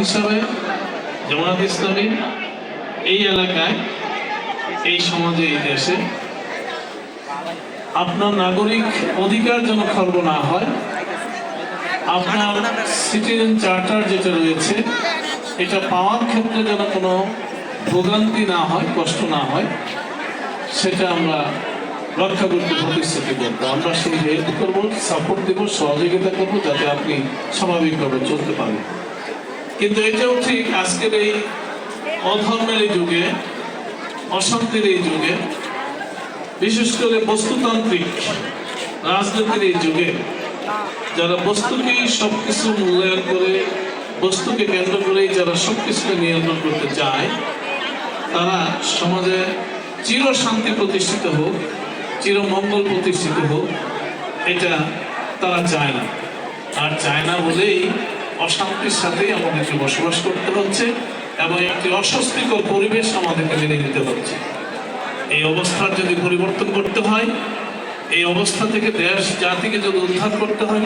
হিসাবে জামাত ইসলামী এই এলাকায়, এই সমাজে, এই দেশে আপনার নাগরিক অধিকার যেন খর্ব না হয়, আপনার সিটিজেন চার্টার যেটা রয়েছে, এটা পাওয়ার ক্ষেত্রে যেন কোনো ভোগান্তি না হয়, কষ্ট না হয়, সেটা আমরা রক্ষা করতে প্রতিশ্রুতি করব। আমরা সেই হেল্প করব সাপোর্ট দেবো, সহযোগিতা করব, যাতে আপনি স্বাভাবিকভাবে চলতে পারেন। কিন্তু এটাও ঠিক আজকের এই অধর্মের এই যুগে, অশান্তির এই যুগে, বিশেষ করে বস্তুতান্ত্রিক রাজনীতির এই যুগে, যারা বস্তুকেই সবকিছু মূল্যায়ন করে, বস্তুকে কেন্দ্র করেই যারা সব সবকিছুকে নিয়ন্ত্রণ করতে চায়, তারা সমাজে চির শান্তি প্রতিষ্ঠিত হোক, চির মঙ্গল প্রতিষ্ঠিত হোক, এটা তারা চায় না। আর চায় না বলেই অশান্তির সাথেই আমাদেরকে বসবাস করতে হচ্ছে এবং একটি অস্বস্তিকর পরিবেশ আমাদেরকে মেনে নিতে হচ্ছে। এই অবস্থার যদি পরিবর্তন করতে হয়, এই অবস্থা থেকে দেশ, জাতিকে যদি উদ্ধার করতে হয়